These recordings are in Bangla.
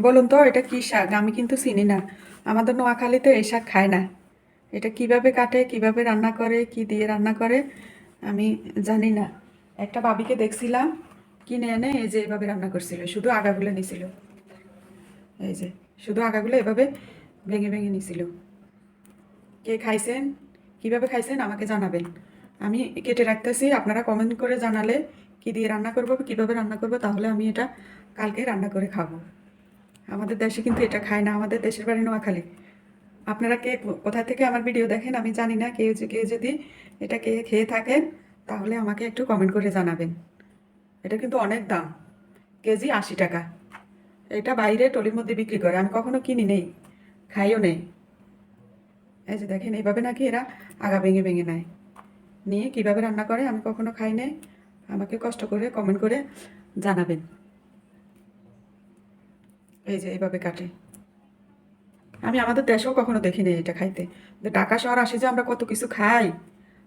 বলুন তো, এটা কি শাক? আমি কিন্তু চিনি না। আমাদের নোয়াখালীতে এই শাক খায় না। এটা কীভাবে কাটে, কীভাবে রান্না করে, কি দিয়ে রান্না করে, আমি জানি না। একটা বাবিকে দেখছিলাম, কিনে এনে এই যে এভাবে রান্না করছিল, শুধু আগাগুলো নিছিল। এই যে, শুধু আগাগুলো এভাবে ভেঙে ভেঙে নিছিল। কে খাইছেন? কীভাবে খাইছেন? আমাকে জানাবেন। আমি কেটে রাখতেছি, আপনারা কমেন্ট করে জানালে কি দিয়ে রান্না করব, কীভাবে রান্না করব, তাহলে আমি এটা কালকে রান্না করে খাব। আমাদের দেশে কিন্তু এটা খায় না, আমাদের দেশের বাড়ি নোয়াখালী। আপনারা কে কোথা থেকে আমার ভিডিও দেখেন আমি জানি না, কেউ যে, কেউ যদি এটা কে খেয়ে থাকেন, তাহলে আমাকে একটু কমেন্ট করে জানাবেন। এটা কিন্তু অনেক দাম, কেজি আশি টাকা। এটা বাইরে টলির মধ্যে বিক্রি করে, আমি কখনো কিনি নেই, খাইও নেই। এই যে দেখেন, এইভাবে নাকি এরা আগা ভেঙে ভেঙে নেয়। নিয়ে কীভাবে রান্না করে, আমি কখনো খাই নাই। আমাকে কষ্ট করে কমেন্ট করে জানাবেন। এই যে এইভাবে কাটে। আমি আমাদের দেশেও কখনো দেখিনি এটা খাইতে। ঢাকা শহর আসে যে আমরা কত কিছু খাই,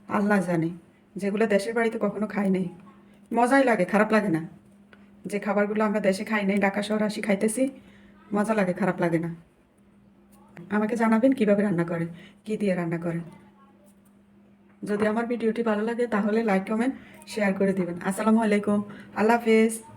আল্লাহ জানে। যেগুলো দেশের বাড়িতে কখনো খাই নাই। মজাই লাগে, খারাপ লাগে না। যে খাবারগুলো আমরা দেশে খাই নাই, ঢাকা শহর আসি খাইতেছি, মজা লাগে, খারাপ লাগে না। আমাকে জানাবেন কীভাবে রান্না করে, কি দিয়ে রান্না করে। যদি আমার ভিডিওটি ভালো লাগে তাহলে লাইক কমেন্ট শেয়ার করে দিবেন। আসসালামু আলাইকুম। আল্লাহ হাফেজ।